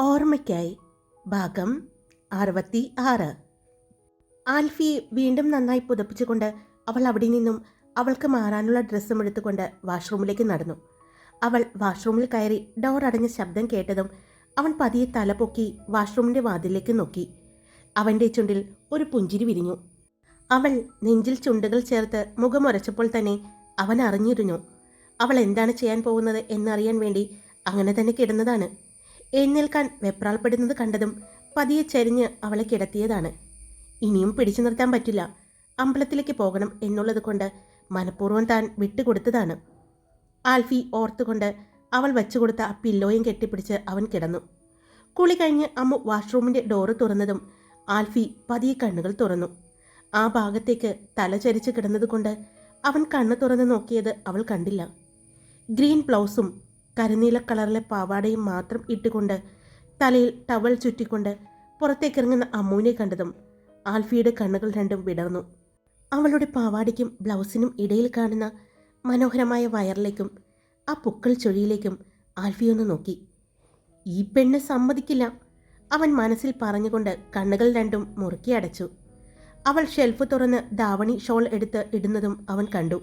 ഓർമ്മയ്ക്കായി. ഭാഗം അറുപത്തി ആറ് ആൽഫിയെ വീണ്ടും നന്നായി പുതപ്പിച്ചുകൊണ്ട് അവൾ അവിടെ നിന്നും അവൾക്ക് മാറാനുള്ള ഡ്രസ്സും എടുത്തുകൊണ്ട് വാഷ്റൂമിലേക്ക് നടന്നു. അവൾ വാഷ്റൂമിൽ കയറി ഡോർ അടഞ്ഞ ശബ്ദം കേട്ടതും അവൻ പതിയെ തലപൊക്കി വാഷ്റൂമിന്റെ വാതിലേക്ക് നോക്കി. അവന്റെ ചുണ്ടിൽ ഒരു പുഞ്ചിരി വിരിഞ്ഞു. അവൾ നെഞ്ചിൽ ചുണ്ടുകൾ ചേർത്ത് മുഖമുരച്ചപ്പോൾ തന്നെ അവൻ അറിഞ്ഞിരുന്നു. അവൾ എന്താണ് ചെയ്യാൻ പോകുന്നത് എന്നറിയാൻ വേണ്ടി അങ്ങനെ തന്നെ കിടന്നതാണ്. എഴുന്നേൽക്കാൻ വെപ്രാൾപ്പെടുന്നത് കണ്ടതും പതിയെ ചരിഞ്ഞ് അവളെ കിടത്തിയതാണ്. ഇനിയും പിടിച്ചു നിർത്താൻ പറ്റില്ല. അമ്പലത്തിലേക്ക് പോകണം എന്നുള്ളത് കൊണ്ട് മനഃപൂർവം താൻ വിട്ടുകൊടുത്തതാണ്. ആൽഫി ഓർത്തുകൊണ്ട് അവൾ വെച്ചുകൊടുത്ത ആ പില്ലോയും കെട്ടിപ്പിടിച്ച് അവൻ കിടന്നു. കുളി കഴിഞ്ഞ് അമ്മു വാഷ്റൂമിന്റെ ഡോറ് തുറന്നതും ആൽഫി പതിയെ കണ്ണുകൾ തുറന്നു. ആ ഭാഗത്തേക്ക് തല ചരിച്ച് കിടന്നതുകൊണ്ട് അവൻ കണ്ണ് തുറന്ന് നോക്കിയത് അവൾ കണ്ടില്ല. ഗ്രീൻ ബ്ലൗസും കരുനീല കളറിലെ പാവാടയും മാത്രം ഇട്ടുകൊണ്ട് തലയിൽ ടവൽ ചുറ്റിക്കൊണ്ട് പുറത്തേക്കിറങ്ങുന്ന അമ്മുവിനെ കണ്ടതും ആൽഫിയുടെ കണ്ണുകൾ രണ്ടും വിടർന്നു. അവളുടെ പാവാടയ്ക്കും ബ്ലൗസിനും ഇടയിൽ കാണുന്ന മനോഹരമായ വയറിലേക്കും ആ പുക്കൾ ചൊഴിയിലേക്കും ആൽഫിയൊന്ന് നോക്കി. ഈ പെണ്ണ് സമ്മതിക്കില്ല. അവൻ മനസ്സിൽ പറഞ്ഞുകൊണ്ട് കണ്ണുകൾ രണ്ടും മുറുക്കി അടച്ചു. അവൾ ഷെൽഫ് തുറന്ന് ദാവണി ഷോൾ എടുത്ത് ഇടുന്നതും അവൻ കണ്ടു.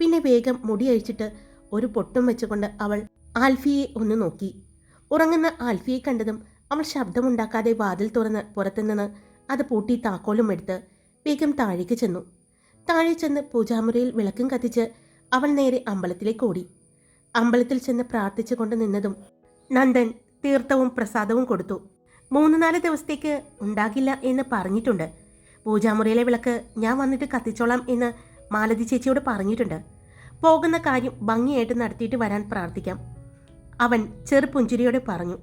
പിന്നെ വേഗം മുടി അഴിച്ചിട്ട് ഒരു പൊട്ടും വെച്ചുകൊണ്ട് അവൾ ആൽഫിയെ ഒന്ന് നോക്കി. ഉറങ്ങുന്ന ആൽഫിയെ കണ്ടതും അവൾ ശബ്ദമുണ്ടാക്കാതെ വാതിൽ തുറന്ന് പുറത്തുനിന്ന് അത് പൂട്ടി താക്കോലും എടുത്ത് വേഗം താഴേക്ക് ചെന്നു. താഴെ ചെന്ന് പൂജാമുറിയിൽ വിളക്കും കത്തിച്ച് അവൾ നേരെ അമ്പലത്തിലേക്ക് ഓടി. അമ്പലത്തിൽ ചെന്ന് പ്രാർത്ഥിച്ചു കൊണ്ട് നിന്നതും നന്ദൻ തീർത്ഥവും പ്രസാദവും കൊടുത്തു. മൂന്ന് നാല് ദിവസത്തേക്ക് ഉണ്ടാകില്ല എന്ന് പറഞ്ഞിട്ടുണ്ട്. പൂജാമുറിയിലെ വിളക്ക് ഞാൻ വന്നിട്ട് കത്തിച്ചോളാം എന്ന് മാലതി ചേച്ചിയോട് പറഞ്ഞിട്ടുണ്ട്. പോകുന്ന കാര്യം ഭംഗിയായിട്ട് നടത്തിയിട്ട് വരാൻ പ്രാർത്ഥിക്കാം. അവൻ ചെറുപുഞ്ചിരിയോടെ പറഞ്ഞു.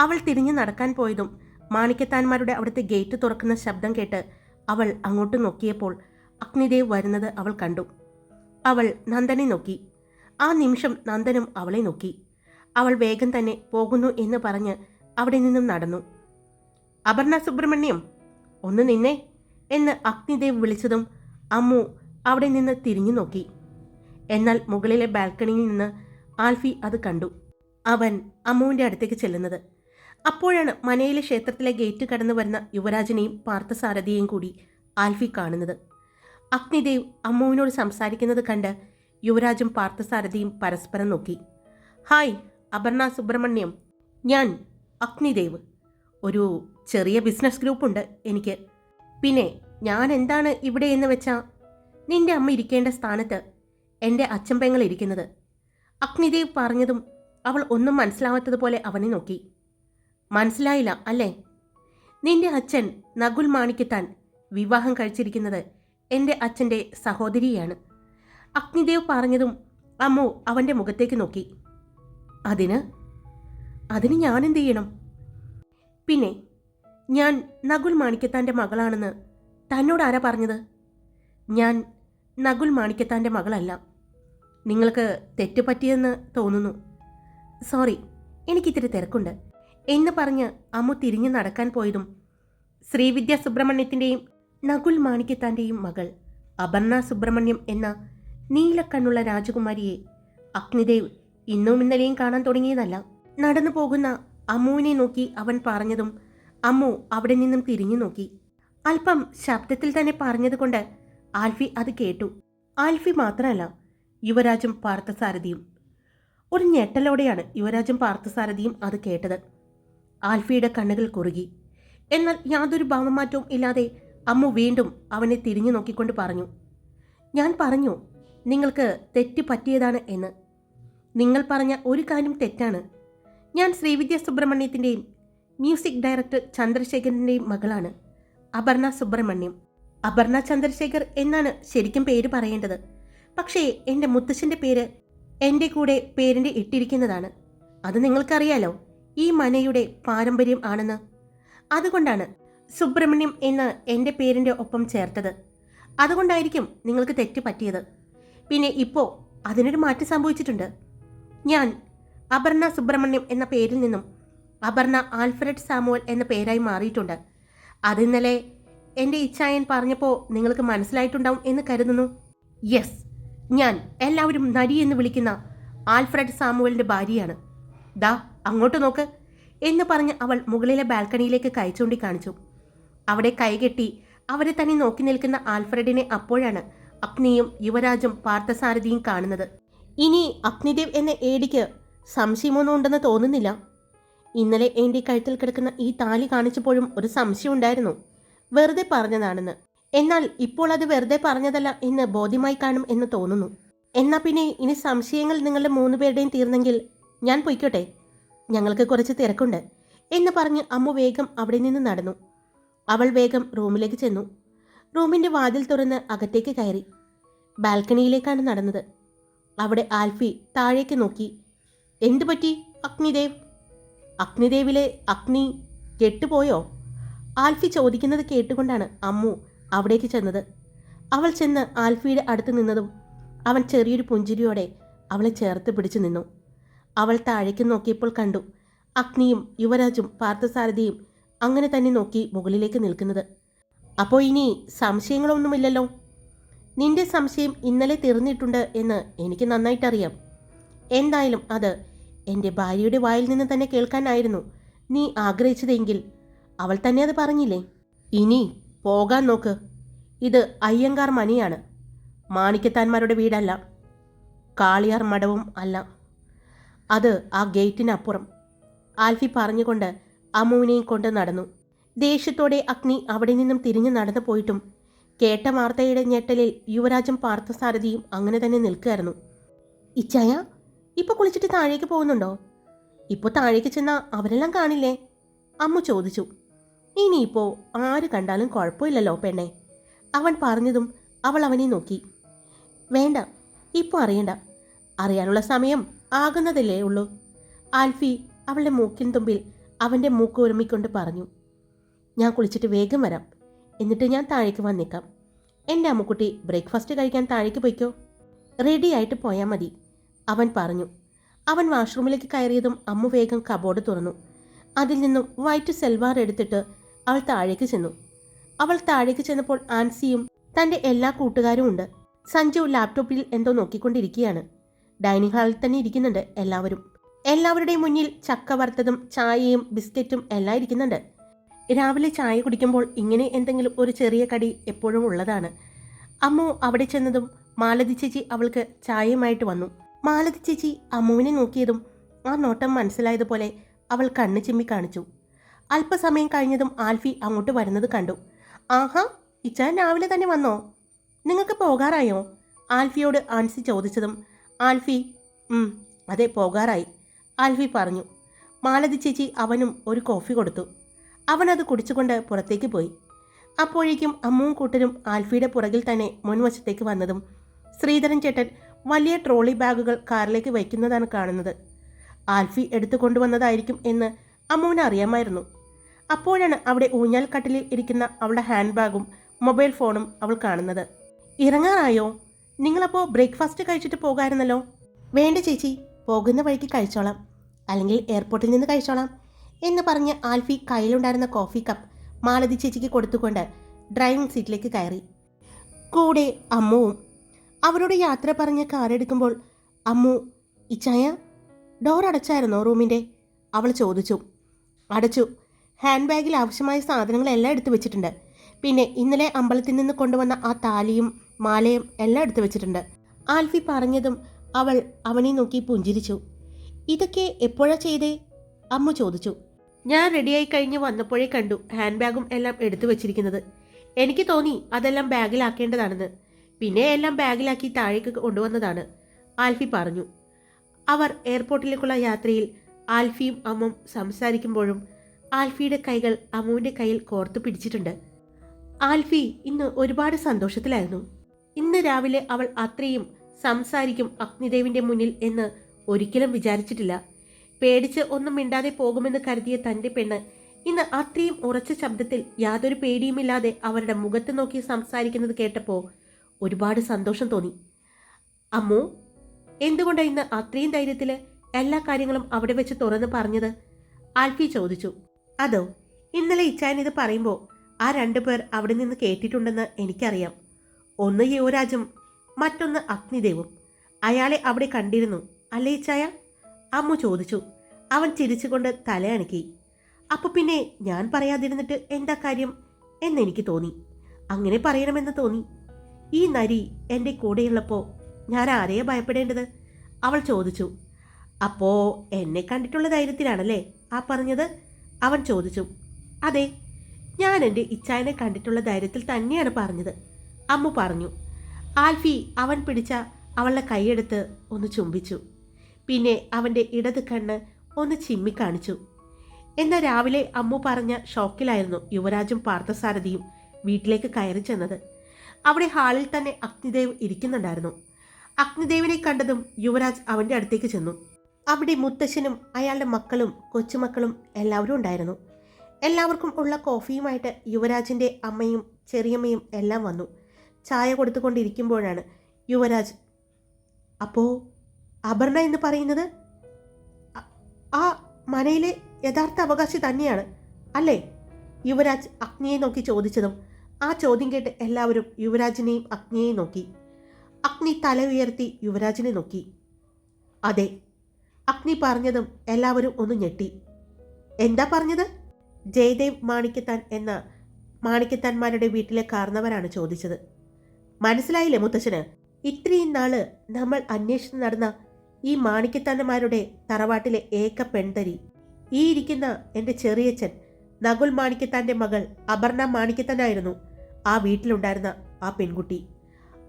അവൾ തിരിഞ്ഞു നടക്കാൻ പോയതും മാണിക്കത്താന്മാരുടെ അവിടുത്തെ ഗേറ്റ് തുറക്കുന്ന ശബ്ദം കേട്ട് അവൾ അങ്ങോട്ട് നോക്കിയപ്പോൾ അഗ്നിദേവ് വരുന്നത് അവൾ കണ്ടു. അവൾ നന്ദനെ നോക്കി. ആ നിമിഷം നന്ദനും അവളെ നോക്കി. അവൾ വേഗം തന്നെ പോകുന്നു എന്ന് പറഞ്ഞ് അവിടെ നിന്നും നടന്നു. അപർണ സുബ്രഹ്മണ്യം ഒന്ന് നിന്നെ എന്ന് അഗ്നിദേവ് വിളിച്ചതും അമ്മു അവിടെ നിന്ന് തിരിഞ്ഞു നോക്കി. എന്നാൽ മുകളിലെ ബാൽക്കണിയിൽ നിന്ന് ആൽഫി അത് കണ്ടു. അവൻ അമ്മുവിന്റെ അടുത്തേക്ക് ചെല്ലുന്നത്. അപ്പോഴാണ് മനയിലെ ക്ഷേത്രത്തിലെ ഗേറ്റ് കടന്നു വരുന്ന യുവരാജനെയും പാർത്ഥസാരഥിയെയും കൂടി ആൽഫി കാണുന്നത്. അഗ്നിദേവ് അമ്മുവിനോട് സംസാരിക്കുന്നത് കണ്ട് യുവരാജും പാർത്ഥസാരഥിയും പരസ്പരം നോക്കി. ഹായ് അപർണ സുബ്രഹ്മണ്യം. ഞാൻ അഗ്നിദേവ്. ഒരു ചെറിയ ബിസിനസ് ഗ്രൂപ്പുണ്ട് എനിക്ക്. പിന്നെ ഞാൻ എന്താണ് ഇവിടെ എന്ന് വെച്ചാൽ നിന്റെ അമ്മ ഇരിക്കേണ്ട സ്ഥാനത്ത് എന്റെ അച്ഛൻ പെങ്ങൾ ഇരിക്കുന്നത്. അഗ്നിദേവ് പറഞ്ഞതും അവൾ ഒന്നും മനസ്സിലാവാത്തതുപോലെ അവനെ നോക്കി. മനസ്സിലായില്ല അല്ലേ? നിന്റെ അച്ഛൻ നകുൽ മാണിക്കത്താൻ വിവാഹം കഴിച്ചിരിക്കുന്നത് എന്റെ അച്ഛന്റെ സഹോദരിയാണ് അഗ്നിദേവ് പറഞ്ഞതും അമ്മു അവന്റെ മുഖത്തേക്ക് നോക്കി. അതിന്? അതിന് ഞാൻ ചെയ്യണം? പിന്നെ ഞാൻ നകുൽ മാണിക്കത്താന്റെ മകളാണെന്ന് തന്നോട് ആരാ പറഞ്ഞത്? ഞാൻ നകുൽ മാണിക്കത്താന്റെ മകളല്ല. നിങ്ങൾക്ക് തെറ്റ് പറ്റിയെന്ന് തോന്നുന്നു. സോറി എനിക്കിത്തിരി തിരക്കുണ്ട്. എന്ന് പറഞ്ഞ് അമ്മു തിരിഞ്ഞു നടക്കാൻ പോയതും ശ്രീവിദ്യ സുബ്രഹ്മണ്യത്തിന്റെയും നകുൽ മാണിക്യത്താന്റെയും മകൾ അപർണ സുബ്രഹ്മണ്യം എന്ന നീലക്കണ്ണുള്ള രാജകുമാരിയെ അഗ്നിദേവ് ഇന്നും ഇന്നലെയും കാണാൻ തുടങ്ങിയതല്ല. നടന്നു പോകുന്ന അമ്മുവിനെ നോക്കി അവൻ പറഞ്ഞതും അമ്മു അവിടെ നിന്നും തിരിഞ്ഞു നോക്കി. അല്പം ശബ്ദത്തിൽ തന്നെ പറഞ്ഞതുകൊണ്ട് ആൽഫി അത് കേട്ടു. ആൽഫി മാത്രമല്ല യുവരാജും പാർത്ഥസാരഥിയും. ഒരു ഞെട്ടലോടെയാണ് യുവരാജും പാർത്ഥസാരഥിയും അത് കേട്ടത്. ആൽഫിയുടെ കണ്ണുകൾ കുറുകി. എന്നാൽ യാതൊരു ഭാവമാറ്റവും ഇല്ലാതെ അമ്മു വീണ്ടും അവനെ തിരിഞ്ഞു നോക്കിക്കൊണ്ട് പറഞ്ഞു ഞാൻ പറഞ്ഞു നിങ്ങൾക്ക് തെറ്റ് പറ്റിയതാണ് എന്ന്. നിങ്ങൾ പറഞ്ഞ ഒരു കാര്യം തെറ്റാണ്. ഞാൻ ശ്രീവിദ്യ സുബ്രഹ്മണ്യത്തിന്റെയും മ്യൂസിക് ഡയറക്ടർ ചന്ദ്രശേഖരന്റെയും മകളാണ് അപർണ സുബ്രഹ്മണ്യം. അപർണ ചന്ദ്രശേഖർ എന്നാണ് ശരിക്കും പേര് പറയേണ്ടത്. പക്ഷേ എന്റെ മുത്തശ്ശന്റെ പേര് എന്റെ കൂടെ പേരിന്റെ ഇട്ടിരിക്കുന്നതാണ്. അത് നിങ്ങൾക്കറിയാലോ ഈ മനയുടെ പാരമ്പര്യം ആണെന്ന്. അതുകൊണ്ടാണ് സുബ്രഹ്മണ്യം എന്ന് എന്റെ പേരിന്റെ ഒപ്പം ചേർത്തത്. അതുകൊണ്ടായിരിക്കും നിങ്ങൾക്ക് തെറ്റ് പറ്റിയത്. പിന്നെ ഇപ്പോൾ അതിനൊരു മാറ്റം സംഭവിച്ചിട്ടുണ്ട്. ഞാൻ അപർണ സുബ്രഹ്മണ്യം എന്ന പേരിൽ നിന്നും അപർണ ആൽഫ്രഡ് സാമുവൽ എന്ന പേരായി മാറിയിട്ടുണ്ട്. അത് ഇന്നലെ എന്റെ ഇച്ഛായൻ പറഞ്ഞപ്പോൾ നിങ്ങൾക്ക് മനസ്സിലായിട്ടുണ്ടാവും എന്ന് കരുതുന്നു. യെസ് ഞാൻ എല്ലാവരും നരി എന്ന് വിളിക്കുന്ന ആൽഫ്രഡ് സാമുവലിന്റെ ഭാര്യയാണ്. ദാ അങ്ങോട്ട് നോക്ക്. എന്ന് പറഞ്ഞ് അവൾ മുകളിലെ ബാൽക്കണിയിലേക്ക് കൈ ചൂണ്ടി കാണിച്ചു. അവിടെ കൈകെട്ടി അവരെ തന്നെ നോക്കി നിൽക്കുന്ന ആൽഫ്രഡിനെ അപ്പോഴാണ് അഗ്നിയും യുവരാജും പാർത്ഥസാരഥിയും കാണുന്നത്. ഇനി അഗ്നിദേവ് എന്ന ഏടിക്ക് സംശയമൊന്നും ഉണ്ടെന്ന് തോന്നുന്നില്ല. ഇന്നലെ എന്റെ കഴുത്തിൽ കിടക്കുന്ന ഈ താലി കാണിച്ചപ്പോഴും ഒരു സംശയം ഉണ്ടായിരുന്നു. വെറുതെ പറഞ്ഞതാണെന്ന്. എന്നാൽ ഇപ്പോൾ അത് വെറുതെ പറഞ്ഞതല്ല എന്ന് ബോധ്യമായി കാണും എന്ന് തോന്നുന്നു. എന്നാൽ പിന്നെ ഇനി സംശയങ്ങൾ നിങ്ങളുടെ മൂന്ന് പേരുടെയും തീർന്നെങ്കിൽ ഞാൻ പൊയ്ക്കോട്ടെ. ഞങ്ങൾക്ക് കുറച്ച് തിരക്കുണ്ട് എന്ന് പറഞ്ഞ് അമ്മ വേഗം അവിടെ നിന്ന് നടന്നു. അവൾ വേഗം റൂമിലേക്ക് ചെന്നു. റൂമിന്റെ വാതിൽ തുറന്ന് അകത്തേക്ക് കയറി. ബാൽക്കണിയിലേക്കാണ് നടന്നത്. അവിടെ ആൽഫി താഴേക്ക് നോക്കി. എന്തു പറ്റി അഗ്നിദേവ്? അഗ്നിദേവിലെ അഗ്നി കെട്ടുപോയോ? ആൽഫി ചോദിക്കുന്നത് കേട്ടുകൊണ്ടാണ് അമ്മു അവിടേക്ക് ചെന്നത്. അവൾ ചെന്ന് ആൽഫിയുടെ അടുത്ത് നിന്നതും അവൻ ചെറിയൊരു പുഞ്ചിരിയോടെ അവളെ ചേർത്ത് പിടിച്ചു നിന്നു. അവൾ താഴേക്ക് നോക്കിയപ്പോൾ കണ്ടു അഗ്നിയും യുവരാജും പാർത്ഥസാരഥിയും അങ്ങനെ തന്നെ നോക്കി മുകളിലേക്ക് നിൽക്കുന്നത്. അപ്പോൾ ഇനി സംശയങ്ങളൊന്നുമില്ലല്ലോ? നിന്റെ സംശയം ഇന്നലെ തീർന്നിട്ടുണ്ട് എന്ന് എനിക്ക് നന്നായിട്ടറിയാം. എന്തായാലും അത് എന്റെ ഭാര്യയുടെ വായിൽ നിന്ന് തന്നെ കേൾക്കാനായിരുന്നു. നീ ആഗ്രഹിച്ചതെങ്കിൽ അവൾ തന്നെ അത് പറഞ്ഞില്ലേ? ഇനി പോകാൻ നോക്ക്. ഇത് അയ്യങ്കാർ മണിയാണ്. മാണിക്കത്താന്മാരുടെ വീടല്ല. കാളിയാർ മഠവും അല്ല. അത് ആ ഗേറ്റിനപ്പുറം. ആൽഫി പറഞ്ഞുകൊണ്ട് അമ്മുവിനെയും കൊണ്ട് നടന്നു. ദേഷ്യത്തോടെ അഗ്നി അവിടെ നിന്നും തിരിഞ്ഞു നടന്നു പോയിട്ടും കേട്ട വാർത്തയുടെ ഞെട്ടലിൽ യുവരാജും പാർത്ഥസാരഥിയും അങ്ങനെ തന്നെ നിൽക്കുകയായിരുന്നു. ഇച്ചായ ഇപ്പൊ കുളിച്ചിട്ട് താഴേക്ക് പോകുന്നുണ്ടോ? ഇപ്പോൾ താഴേക്ക് ചെന്നാൽ അവരെല്ലാം കാണില്ലേ? അമ്മു ചോദിച്ചു. ഇനിയിപ്പോ ആര് കണ്ടാലും കുഴപ്പമില്ലല്ലോ പെണ്ണെ. അവൻ പറഞ്ഞതും അവൾ അവനെ നോക്കി. വേണ്ട ഇപ്പോൾ അറിയണ്ട. അറിയാനുള്ള സമയം ആകുന്നതല്ലേ ഉള്ളൂ. ആൽഫി അവളുടെ മൂക്കിൻ തുമ്പിൽ അവന്റെ മൂക്ക് ഒരുമിക്കൊണ്ട് പറഞ്ഞു. ഞാൻ കുളിച്ചിട്ട് വേഗം വരാം. എന്നിട്ട് ഞാൻ താഴേക്ക് വന്നേക്കാം. എന്റെ അമ്മുക്കുട്ടി ബ്രേക്ക്ഫാസ്റ്റ് കഴിക്കാൻ താഴേക്ക് പോയിക്കോ. റെഡി ആയിട്ട് പോയാൽ മതി അവൻ പറഞ്ഞു. അവൻ വാഷ്റൂമിലേക്ക് കയറിയതും അമ്മു വേഗം കബോർഡ് തുറന്നു. അതിൽ നിന്നും വൈറ്റ് സെൽവാർ എടുത്തിട്ട് അവൾ താഴേക്ക് ചെന്നു. അവൾ താഴേക്ക് ചെന്നപ്പോൾ ആൻസിയും തന്റെ എല്ലാ കൂട്ടുകാരും ഉണ്ട്. സഞ്ജു ലാപ്ടോപ്പിൽ എന്തോ നോക്കിക്കൊണ്ടിരിക്കുകയാണ്. ഡൈനിങ് ഹാളിൽ തന്നെ ഇരിക്കുന്നുണ്ട് എല്ലാവരും. എല്ലാവരുടെയും മുന്നിൽ ചക്ക വറുത്തതും ചായയും ബിസ്ക്കറ്റും എല്ലാം ഇരിക്കുന്നുണ്ട്. രാവിലെ ചായ കുടിക്കുമ്പോൾ ഇങ്ങനെ എന്തെങ്കിലും ഒരു ചെറിയ കടി എപ്പോഴും ഉള്ളതാണ്. അമ്മു അവിടെ ചെന്നതും മാലതി ചേച്ചി അവൾക്ക് ചായയുമായിട്ട് വന്നു. മാലതി ചേച്ചി അമ്മുവിനെ നോക്കിയതും ആ നോട്ടം മനസ്സിലായതുപോലെ അവൾ കണ്ണ് ചിമ്മി കാണിച്ചു. അല്പസമയം കഴിഞ്ഞതും ആൽഫി അങ്ങോട്ട് വരുന്നത് കണ്ടു. ആഹാ ഇച്ചാൻ രാവിലെ തന്നെ വന്നോ? നിങ്ങൾക്ക് പോകാറായോ? ആൽഫിയോട് ആൻസി ചോദിച്ചതും ആൽഫി "ഉം, അതെ പോകാറായി. ആൽഫി പറഞ്ഞു. മാലതി ചേച്ചി അവനും ഒരു കോഫി കൊടുത്തു. അവനത് കുടിച്ചുകൊണ്ട് പുറത്തേക്ക് പോയി. അപ്പോഴേക്കും അമ്മവും കൂട്ടരും ആൽഫിയുടെ പുറകിൽ തന്നെ മുൻവശത്തേക്ക് വന്നതും ശ്രീധരൻ ചേട്ടൻ വലിയ ട്രോളി ബാഗുകൾ കാറിലേക്ക് വയ്ക്കുന്നതാണ് കാണുന്നത്. ആൽഫി എടുത്തു കൊണ്ടുവന്നതായിരിക്കും എന്ന് അമ്മുവിന് അറിയാമായിരുന്നു. അപ്പോഴാണ് അവിടെ ഊഞ്ഞാൽക്കാട്ടിൽ ഇരിക്കുന്ന അവളുടെ ഹാൻഡ് ബാഗും മൊബൈൽ ഫോണും അവൾ കാണുന്നത്. ഇറങ്ങാറായോ? നിങ്ങളപ്പോൾ ബ്രേക്ക്ഫാസ്റ്റ് കഴിച്ചിട്ട് പോകാമായിരുന്നല്ലോ വേണ്ട ചേച്ചി പോകുന്ന വഴിക്ക് കഴിച്ചോളാം. അല്ലെങ്കിൽ എയർപോർട്ടിൽ നിന്ന് കഴിച്ചോളാം. എന്ന് പറഞ്ഞ് ആൽഫി കയ്യിലുണ്ടായിരുന്ന കോഫി കപ്പ് മാലതി ചേച്ചിക്ക് കൊടുത്തുകൊണ്ട് ഡ്രൈവിംഗ് സീറ്റിലേക്ക് കയറി. കൂടെ അമ്മുവും. അവരോട് യാത്ര പറഞ്ഞ് കാറെടുക്കുമ്പോൾ അമ്മു ഇച്ചായ ഡോർ അടച്ചായിരുന്നോ റൂമിന്റെ? അവൾ ചോദിച്ചു. അടച്ചു. ഹാൻഡ് ബാഗിൽ ആവശ്യമായ സാധനങ്ങളെല്ലാം എടുത്തു വെച്ചിട്ടുണ്ട്. പിന്നെ ഇന്നലെ അമ്പലത്തിൽ നിന്ന് കൊണ്ടുവന്ന ആ താലിയും മാലയും എല്ലാം എടുത്തു വെച്ചിട്ടുണ്ട്. ആൽഫി പറഞ്ഞതും അവൾ അവനെ നോക്കി പുഞ്ചിരിച്ചു. ഇതൊക്കെ എപ്പോഴാ ചെയ്തേ? അമ്മ ചോദിച്ചു. ഞാൻ റെഡിയായി കഴിഞ്ഞ് വന്നപ്പോഴേ കണ്ടു. ഹാൻഡ് ബാഗും എല്ലാം എടുത്തു വെച്ചിരിക്കുന്നത്. എനിക്ക് തോന്നി അതെല്ലാം ബാഗിലാക്കേണ്ടതാണെന്ന്. പിന്നെ എല്ലാം ബാഗിലാക്കി താഴേക്ക് കൊണ്ടുവന്നതാണ് ആൽഫി പറഞ്ഞു. അവർ എയർപോർട്ടിലേക്കുള്ള യാത്രയിൽ ആൽഫിയും അമ്മും സംസാരിക്കുമ്പോഴും ആൽഫിയുടെ കൈകൾ അമ്മുവിന്റെ കയ്യിൽ കോർത്തു പിടിച്ചിട്ടുണ്ട്. ആൽഫി ഇന്ന് ഒരുപാട് സന്തോഷത്തിലായിരുന്നു. ഇന്ന് രാവിലെ അവൾ അത്രയും സംസാരിക്കും അഗ്നിദേവിന്റെ മുന്നിൽ എന്ന് ഒരിക്കലും വിചാരിച്ചിട്ടില്ല. പേടിച്ച് ഒന്നും മിണ്ടാതെ പോകുമെന്ന് കരുതിയ തന്റെ പെണ്ണ് ഇന്ന് അത്രയും ഉറച്ച ശബ്ദത്തിൽ യാതൊരു പേടിയുമില്ലാതെ അവരുടെ മുഖത്ത് നോക്കി സംസാരിക്കുന്നത് കേട്ടപ്പോൾ ഒരുപാട് സന്തോഷം തോന്നി. അമ്മു എന്തുകൊണ്ടാണ് ഇന്ന് അത്രയും ധൈര്യത്തിൽ എല്ലാ കാര്യങ്ങളും അവിടെ വെച്ച് തുറന്ന് പറഞ്ഞത്? ആൽഫി ചോദിച്ചു. അതോ ഇന്നലെ ഇച്ചാൻ ഇത് പറയുമ്പോൾ ആ രണ്ടു പേർ അവിടെ നിന്ന് കേട്ടിട്ടുണ്ടെന്ന് എനിക്കറിയാം. ഒന്ന് യുവരാജും മറ്റൊന്ന് അഗ്നിദേവും. അയാളെ അവിടെ കണ്ടിരുന്നു അല്ലേ ഇച്ചായ? അമ്മു ചോദിച്ചു. അവൻ ചിരിച്ചുകൊണ്ട് തലയണക്കി. അപ്പോൾ പിന്നെ ഞാൻ പറയാതിരുന്നിട്ട് എന്താ കാര്യം എന്നെനിക്ക് തോന്നി. അങ്ങനെ പറയണമെന്ന് തോന്നി. ഈ നരി എന്റെ കൂടെയുള്ളപ്പോൾ ഞാൻ ആരെയാ ഭയപ്പെടേണ്ടത്? അവൾ ചോദിച്ചു. അപ്പോൾ എന്നെ കണ്ടിട്ടുള്ള ധൈര്യത്തിലാണല്ലേ ആ പറഞ്ഞത്? അവൻ ചോദിച്ചു അതെ ഞാൻ എന്റെ ഇച്ചായനെ കണ്ടിട്ടുള്ള ധൈര്യത്തിൽ തന്നെയാണ് പറഞ്ഞത്. അമ്മ പറഞ്ഞു ആൽഫി അവൻ പിടിച്ച അവളുടെ കൈയെടുത്ത് ഒന്ന് ചുംബിച്ചു. പിന്നെ അവന്റെ ഇടത് കണ്ണ് ഒന്ന് ചിമ്മിക്കാണിച്ചു. എന്നാൽ രാവിലെ അമ്മു പറഞ്ഞ ഷോക്കിലായിരുന്നു യുവരാജും പാർത്ഥസാരഥിയും വീട്ടിലേക്ക് കയറി ചെന്നത്. അവിടെ ഹാളിൽ തന്നെ അഗ്നിദേവ് ഇരിക്കുന്നുണ്ടായിരുന്നു. അഗ്നിദേവിനെ കണ്ടതും യുവരാജ് അവന്റെ അടുത്തേക്ക് ചെന്നു. അവിടെ മുത്തശ്ശനും അയാളുടെ മക്കളും കൊച്ചുമക്കളും എല്ലാവരും ഉണ്ടായിരുന്നു. എല്ലാവർക്കും ഉള്ള കോഫിയുമായിട്ട് യുവരാജിന്റെ അമ്മയും ചെറിയമ്മയും എല്ലാം വന്നു. ചായ കൊടുത്തുകൊണ്ടിരിക്കുമ്പോഴാണ് യുവരാജ് അപ്പോൾ അപർണ എന്ന് പറയുന്നത്? ആ മനയിലെ യഥാർത്ഥ അവകാശി തന്നെയാണ് അല്ലേ? യുവരാജ് അഗ്നിയെ നോക്കി ചോദിച്ചതും ആ ചോദ്യം കേട്ട് എല്ലാവരും യുവരാജിനെയും അഗ്നിയെയും നോക്കി. അഗ്നി തല ഉയർത്തി യുവരാജിനെ നോക്കി. അതെ അഗ്നി പറഞ്ഞതും എല്ലാവരും ഒന്ന് ഞെട്ടി. എന്താ പറഞ്ഞത്? ജയദേവ് മാണിക്കത്താൻ എന്ന മാണിക്കത്താന്മാരുടെ വീട്ടിലെ കാർന്നവരാണ് ചോദിച്ചത്. മനസ്സിലായില്ലേ മുത്തശ്ശന്? ഇത്രയും നാൾ നമ്മൾ അന്വേഷണം നടന്ന ഈ മാണിക്കത്താന്മാരുടെ തറവാട്ടിലെ ഏക പെൺതരി ഈ ഇരിക്കുന്ന എന്റെ ചെറിയച്ഛൻ നകുൽ മാണിക്കത്താന്റെ മകൾ അപർണ മാണിക്കത്താനായിരുന്നു ആ വീട്ടിലുണ്ടായിരുന്ന ആ പെൺകുട്ടി.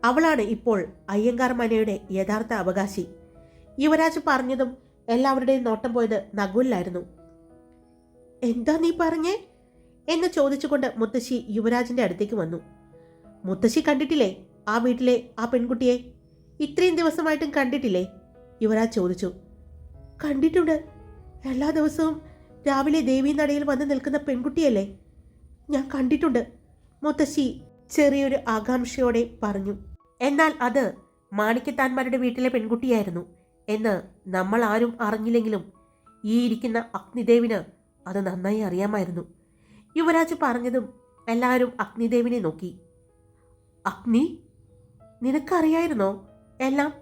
അവളാണ് ഇപ്പോൾ അയ്യങ്കാർ മനയുടെ യഥാർത്ഥ അവകാശി. യുവരാജ് പറഞ്ഞതും എല്ലാവരുടെയും നോട്ടം പോയത് നകുലിലായിരുന്നു. എന്താ നീ പറഞ്ഞേ? എന്ന് ചോദിച്ചുകൊണ്ട് മുത്തശ്ശി യുവരാജിന്റെ അടുത്തേക്ക് വന്നു. മുത്തശ്ശി കണ്ടിട്ടില്ലേ ആ വീട്ടിലെ ആ പെൺകുട്ടിയെ? ഇത്രയും ദിവസമായിട്ടും കണ്ടിട്ടില്ലേ? യുവരാജ് ചോദിച്ചു. കണ്ടിട്ടുണ്ട്. എല്ലാ ദിവസവും രാവിലെ ദേവീ നടയിൽ വന്ന് നിൽക്കുന്ന പെൺകുട്ടിയല്ലേ? ഞാൻ കണ്ടിട്ടുണ്ട് മുത്തശ്ശി ചെറിയൊരു ആകാംക്ഷയോടെ പറഞ്ഞു. എന്നാൽ അത് മാണിക്കത്താന്മാരുടെ വീട്ടിലെ പെൺകുട്ടിയായിരുന്നു. എന്ന് നമ്മൾ ആരും അറിഞ്ഞില്ലെങ്കിലും ഈ ഇരിക്കുന്ന അഗ്നിദേവിന് അത് നന്നായി അറിയാമായിരുന്നു. യുവരാജ് പറഞ്ഞതും എല്ലാവരും അഗ്നിദേവിനെ നോക്കി. അഗ്നി? നിനക്കറിയായിരുന്നോ? എല്ലാം.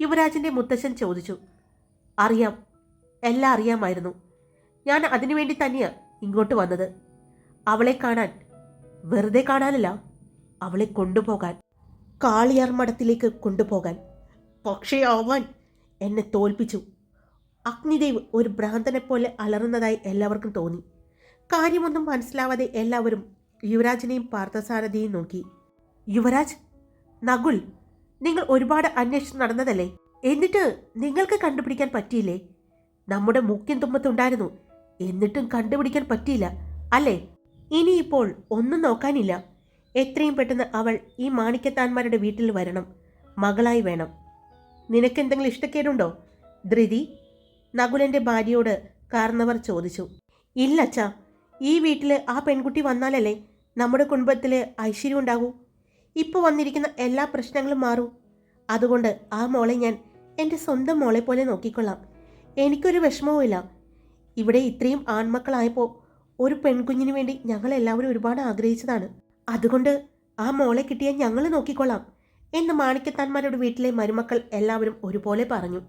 യുവരാജിന്റെ മുത്തശ്ശൻ ചോദിച്ചു. അറിയാം. എല്ലാം അറിയാമായിരുന്നു. ഞാൻ അതിനുവേണ്ടി തന്നെയാണ് ഇങ്ങോട്ട് വന്നത്. അവളെ കാണാൻ വെറുതെ കാണാനല്ല അവളെ കൊണ്ടുപോകാൻ കാളിയാർ മഠത്തിലേക്ക് കൊണ്ടുപോകാൻ. പക്ഷേ അവൻ എന്നെ തോൽപ്പിച്ചു. അഗ്നിദേവ് ഒരു ഭ്രാന്തനെ പോലെ അലറുന്നതായി എല്ലാവർക്കും തോന്നി. കാര്യമൊന്നും മനസ്സിലാവാതെ എല്ലാവരും യുവരാജിനെയും പാർത്ഥസാരഥിയെയും നോക്കി. യുവരാജ് നകുൽ നിങ്ങൾ ഒരുപാട് അന്വേഷണം നടന്നതല്ലേ? എന്നിട്ട് നിങ്ങൾക്ക് കണ്ടുപിടിക്കാൻ പറ്റിയില്ലേ? നമ്മുടെ മുഖ്യൻ തുമ്പത്തുണ്ടായിരുന്നു എന്നിട്ടും കണ്ടുപിടിക്കാൻ പറ്റിയില്ല അല്ലേ? ഇനിയിപ്പോൾ ഒന്നും നോക്കാനില്ല. എത്രയും പെട്ടെന്ന് അവൾ ഈ മാണിക്കത്താന്മാരുടെ വീട്ടിൽ വരണം. മകളായി വേണം. നിനക്കെന്തെങ്കിലും ഇഷ്ടക്കേടുണ്ടോ? ധൃതി നകുലന്റെ ഭാര്യയോട് കാർന്നവർ ചോദിച്ചു. ഇല്ല അച്ഛാ ഈ വീട്ടിൽ ആ പെൺകുട്ടി വന്നാലല്ലേ നമ്മുടെ കുടുംബത്തിൽ ഐശ്വര്യം ഉണ്ടാകൂ? ഇപ്പോൾ വന്നിരിക്കുന്ന എല്ലാ പ്രശ്നങ്ങളും മാറൂ. അതുകൊണ്ട് ആ മോളെ ഞാൻ എന്റെ സ്വന്തം മോളെ പോലെ നോക്കിക്കൊള്ളാം. എനിക്കൊരു വിഷമവുമില്ല ഇവിടെ ഇത്രയും ആൺമക്കളായപ്പോൾ ഒരു പെൺകുഞ്ഞിന് വേണ്ടി ഞങ്ങൾ എല്ലാവരും ഒരുപാട് ആഗ്രഹിച്ചതാണ്. അതുകൊണ്ട് ആ മോളെ കിട്ടിയാൽ ഞങ്ങൾ നോക്കിക്കൊള്ളാം. എന്ന് മാണിക്കത്താന്മാരുടെ വീട്ടിലെ മരുമക്കൾ എല്ലാവരും ഒരുപോലെ പറഞ്ഞു.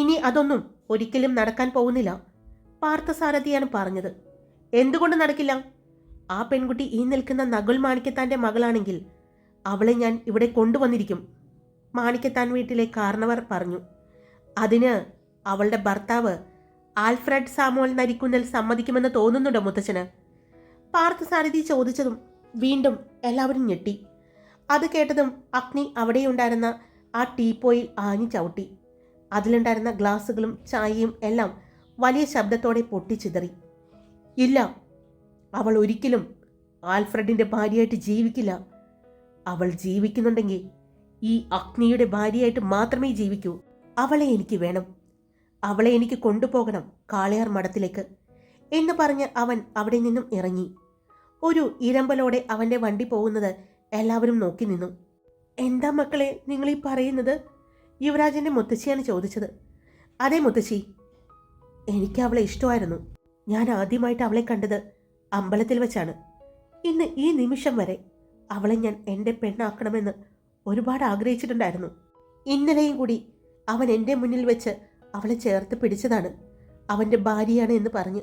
ഇനി അതൊന്നും ഒരിക്കലും നടക്കാൻ പോകുന്നില്ല പാർത്ഥസാരഥിയാണ് പറഞ്ഞത്. എന്തുകൊണ്ട് നടക്കില്ല? ആ പെൺകുട്ടി ഈ നിൽക്കുന്ന നകുൽ മാണിക്കത്താന്റെ മകളാണെങ്കിൽ അവളെ ഞാൻ ഇവിടെ കൊണ്ടുവന്നിരിക്കും മാണിക്കത്താൻ വീട്ടിലെ കാരണവർ പറഞ്ഞു. അതിന് അവളുടെ ഭർത്താവ് ആൽഫ്രഡ് സാമോൽ നരിക്കുന്നൽ സമ്മതിക്കുമെന്ന് തോന്നുന്നുണ്ടോ മുത്തച്ഛന്? പാർത്ഥസാരഥി ചോദിച്ചതും വീണ്ടും എല്ലാവരും ഞെട്ടി. അത് കേട്ടതും അഗ്നി അവിടെയുണ്ടായിരുന്ന ആ ടീപ്പോയിൽ ആഞ്ഞു ചവിട്ടി. അതിലുണ്ടായിരുന്ന ഗ്ലാസ്സുകളും ചായയും എല്ലാം വലിയ ശബ്ദത്തോടെ പൊട്ടിച്ചിതറി. ഇല്ല അവൾ ഒരിക്കലും ആൽഫ്രഡിന്റെ ഭാര്യയായിട്ട് ജീവിക്കില്ല. അവൾ ജീവിക്കുന്നുണ്ടെങ്കിൽ ഈ അഗ്നിയുടെ ഭാര്യയായിട്ട് മാത്രമേ ജീവിക്കൂ. അവളെ എനിക്ക് വേണം. അവളെ എനിക്ക് കൊണ്ടുപോകണം കാളയാർ മഠത്തിലേക്ക് എന്ന് പറഞ്ഞ് അവൻ അവിടെ നിന്നും ഇറങ്ങി. ഒരു ഇരമ്പലോടെ അവന്റെ വണ്ടി പോകുന്നത് എല്ലാവരും നോക്കി നിന്നു. എന്താ മക്കളെ നിങ്ങൾ ഈ പറയുന്നത്? യുവരാജന്റെ മുത്തശ്ശിയാണ് ചോദിച്ചത്. അതെ മുത്തശ്ശി. എനിക്ക് അവളെ ഇഷ്ടമായിരുന്നു. ഞാൻ ആദ്യമായിട്ട് അവളെ കണ്ടത് അമ്പലത്തിൽ വെച്ചാണ്. ഇന്ന് ഈ നിമിഷം വരെ അവളെ ഞാൻ എന്റെ പെണ്ണാക്കണമെന്ന് ഒരുപാട് ആഗ്രഹിച്ചിട്ടുണ്ടായിരുന്നു. ഇന്നലെയും കൂടി അവൻ എന്റെ മുന്നിൽ വെച്ച് അവളെ ചേർത്ത് പിടിച്ചതാണ്. അവന്റെ ഭാര്യയാണ് എന്ന് പറഞ്ഞ്.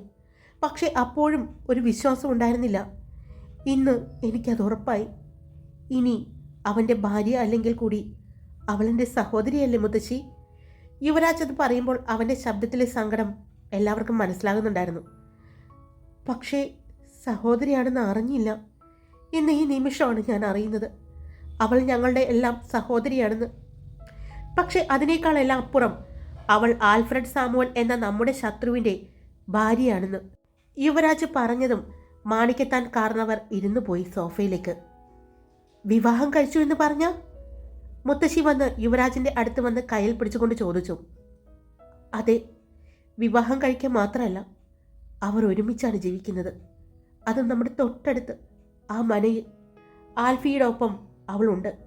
പക്ഷേ അപ്പോഴും ഒരു വിശ്വാസം ഉണ്ടായിരുന്നില്ല. ഇന്ന് എനിക്കത് ഉറപ്പായി. ഇനി അവന്റെ ഭാര്യ അല്ലെങ്കിൽ കൂടി അവളെന്റെ സഹോദരിയല്ലേ മുത്തശ്ശി? യുവരാജ് അത് പറയുമ്പോൾ അവന്റെ ശബ്ദത്തിലെ സങ്കടം എല്ലാവർക്കും മനസ്സിലാകുന്നുണ്ടായിരുന്നു. പക്ഷേ സഹോദരിയാണെന്ന് അറിഞ്ഞില്ല. ഇന്ന് ഈ നിമിഷമാണ് ഞാൻ അറിയുന്നത്. അവൾ ഞങ്ങളുടെ എല്ലാം സഹോദരിയാണെന്ന്. പക്ഷേ അതിനേക്കാളെല്ലാം അപ്പുറം അവൾ ആൽഫ്രഡ് സാമുവൽ എന്ന നമ്മുടെ ശത്രുവിന്റെ ഭാര്യയാണെന്ന്. യുവരാജ് പറഞ്ഞതും മാണിക്കെത്താൻ കാരണവർ ഇരുന്നു പോയി സോഫയിലേക്ക്. വിവാഹം കഴിച്ചു എന്ന് പറഞ്ഞ? മുത്തശ്ശി വന്ന് യുവരാജിന്റെ അടുത്ത് വന്ന് കയ്യിൽ പിടിച്ചുകൊണ്ട് ചോദിച്ചു. അതെ വിവാഹം കഴിക്കാൻ മാത്രമല്ല അവർ ഒരുമിച്ചാണ് ജീവിക്കുന്നത്. അത് നമ്മുടെ തൊട്ടടുത്ത് ആ മനയിൽ. ആൽഫിയുടെ ഒപ്പം അവളുണ്ട്.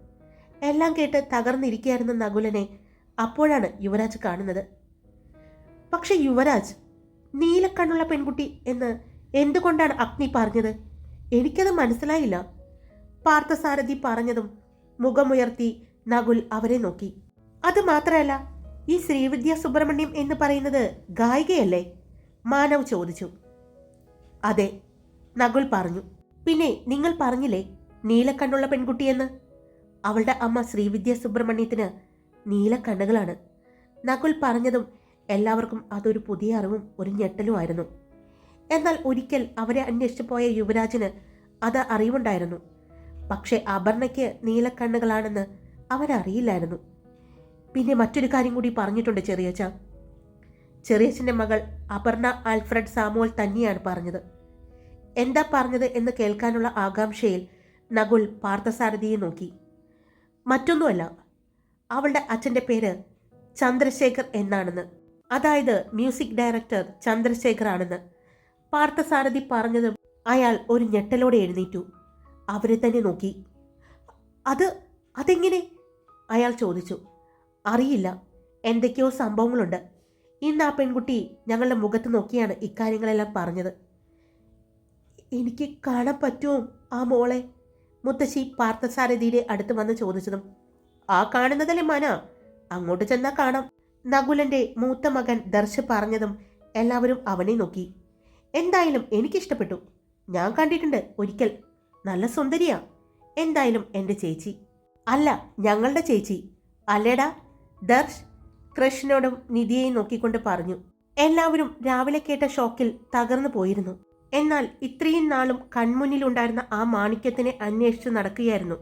എല്ലാം കേട്ട് തകർന്നിരിക്കുകയായിരുന്ന നകുലനെ അപ്പോഴാണ് യുവരാജ് കാണുന്നത്. പക്ഷെ യുവരാജ് നീലക്കണ്ണുള്ള പെൺകുട്ടി എന്ന് എന്തുകൊണ്ടാണ് അഗ്നി പറഞ്ഞത്? എനിക്കത് മനസ്സിലായില്ല. പാർത്ഥസാരഥി പറഞ്ഞതും മുഖമുയർത്തി നകുൽ അവരെ നോക്കി. അത് മാത്രമല്ല ഈ ശ്രീവിദ്യ സുബ്രഹ്മണ്യം എന്ന് പറയുന്നത് ഗായികയല്ലേ? മാനവ് ചോദിച്ചു. അതെ നകുൽ പറഞ്ഞു. പിന്നെ നിങ്ങൾ പറഞ്ഞില്ലേ നീലക്കണ്ണുള്ള പെൺകുട്ടിയെന്ന് അവളുടെ അമ്മ ശ്രീവിദ്യ സുബ്രഹ്മണ്യത്തിന് നീലക്കണ്ണുകളാണ്. നകുൽ പറഞ്ഞതും എല്ലാവർക്കും അതൊരു പുതിയ അറിവും ഒരു ഞെട്ടലുമായിരുന്നു എന്നാൽ ഒരിക്കൽ അവരെ അന്വേഷിച്ചു പോയ യുവരാജിന് അത് അറിവുണ്ടായിരുന്നു. പക്ഷേ അപർണയ്ക്ക് നീലക്കണ്ണുകളാണെന്ന് അവനറിയില്ലായിരുന്നു. പിന്നെ മറ്റൊരു കാര്യം കൂടി പറഞ്ഞിട്ടുണ്ട് ചെറിയച്ച ചെറിയച്ഛന്റെ മകൾ അപർണ ആൽഫ്രഡ് സാമുവൽ തന്നെയാണ് പറഞ്ഞത്. എന്താ പറഞ്ഞത് എന്ന് കേൾക്കാനുള്ള ആകാംക്ഷയിൽ നകുൽ പാർത്ഥസാരഥിയെ നോക്കി. മറ്റൊന്നുമല്ല അവളുടെ അച്ഛന്റെ പേര് ചന്ദ്രശേഖർ എന്നാണെന്ന്. അതായത് മ്യൂസിക് ഡയറക്ടർ ചന്ദ്രശേഖർ ആണെന്ന് പാർത്ഥസാരഥി പറഞ്ഞതും അയാൾ ഒരു ഞെട്ടലോടെ എഴുന്നേറ്റു. അവരെ തന്നെ നോക്കി. അത് അതെങ്ങനെ? അയാൾ ചോദിച്ചു. അറിയില്ല. എന്തൊക്കെയോ സംഭവങ്ങളുണ്ട്. ഇന്ന് ആ പെൺകുട്ടി ഞങ്ങളുടെ മുഖത്ത് നോക്കിയാണ് ഇക്കാര്യങ്ങളെല്ലാം പറഞ്ഞത്. എനിക്ക് കാണാൻ പറ്റുമോ ആ മോളെ? മുത്തശ്ശി പാർത്ഥസാരഥിയുടെ അടുത്ത് വന്ന് ചോദിച്ചതും ആ കാണുന്നതല്ലേ മന? അങ്ങോട്ട് ചെന്നാൽ കാണാം. നകുലന്റെ മൂത്ത മകൻ ദർശ് പറഞ്ഞതും എല്ലാവരും അവനെ നോക്കി. എന്തായാലും എനിക്കിഷ്ടപ്പെട്ടു. ഞാൻ കണ്ടിട്ടുണ്ട് ഒരിക്കൽ. നല്ല സുന്ദരിയാ. എന്തായാലും എന്റെ ചേച്ചി. അല്ല ഞങ്ങളുടെ ചേച്ചി. അല്ലേടാ? ദർശ് കൃഷ്ണനോടും നിധിയെയും നോക്കിക്കൊണ്ട് പറഞ്ഞു. എല്ലാവരും രാവിലെ കേട്ട ഷോക്കിൽ തകർന്നു പോയിരുന്നു. എന്നാൽ ഇത്രയും നാളും കൺമുന്നിലുണ്ടായിരുന്ന ആ മാണിക്യത്തിനെ അന്വേഷിച്ച് നടക്കുകയായിരുന്നു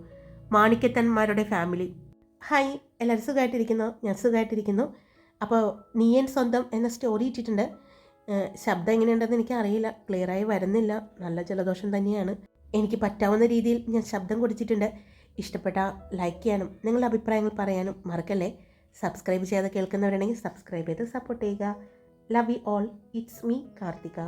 മാണിക്യത്തന്മാരുടെ ഫാമിലി. ഹായ് എല്ലാവരും സുഖമായിട്ടിരിക്കുന്നു? ഞാൻ സുഖമായിട്ടിരിക്കുന്നു. അപ്പോൾ നീയൻ സ്വന്തം എന്ന സ്റ്റോറി ഇട്ടിട്ടുണ്ട്. ശബ്ദം എങ്ങനെയുണ്ടെന്ന് എനിക്ക് അറിയില്ല ക്ലിയറായി വരുന്നില്ല. നല്ല ജലദോഷം തന്നെയാണ്. എനിക്ക് പറ്റാവുന്ന രീതിയിൽ ഞാൻ ശബ്ദം കൊടുത്തിട്ടുണ്ട്. ഇഷ്ടപ്പെട്ട ലൈക്ക് ചെയ്യാനും നിങ്ങളുടെ അഭിപ്രായങ്ങൾ പറയാനും മറക്കല്ലേ? സബ്സ്ക്രൈബ് ചെയ്യാതെ കേൾക്കുന്നവരുണ്ടെങ്കിൽ സബ്സ്ക്രൈബ് ചെയ്ത് സപ്പോർട്ട് ചെയ്യുക. Love you all it's me Karthika.